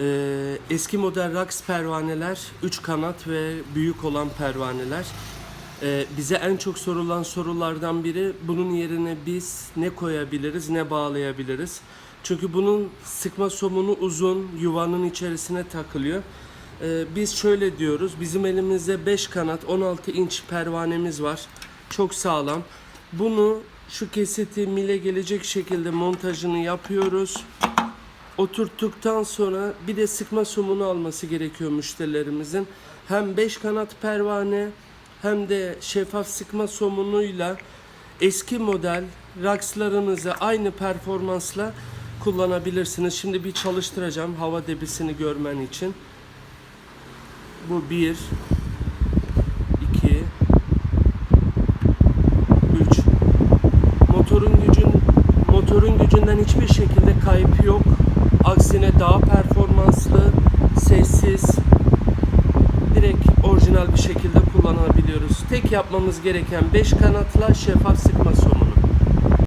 Ee, eski model Rax pervaneler, 3 kanat ve büyük olan pervaneler. Ee, bize en çok sorulan sorulardan biri bunun yerine biz ne koyabiliriz, ne bağlayabiliriz? Çünkü bunun sıkma somunu uzun, yuvanın içerisine takılıyor. Ee, biz şöyle diyoruz, bizim elimizde 5 kanat 16 inç pervanemiz var. Çok sağlam. Bunu şu kesiti mile gelecek şekilde montajını yapıyoruz. Oturttuktan sonra bir de sıkma somunu alması gerekiyor müşterilerimizin. Hem 5 kanat pervane hem de şeffaf sıkma somunuyla eski model rakslarınızı aynı performansla kullanabilirsiniz. Şimdi bir çalıştıracağım hava debisini görmen için. Bu 1 2 3 Motorun gücün motorun gücünden hiçbir şekilde kayıp yok. Aksine daha performanslı, sessiz, direkt orijinal bir şekilde kullanabiliyoruz. Tek yapmamız gereken 5 kanatla şeffaf sıkma somunu.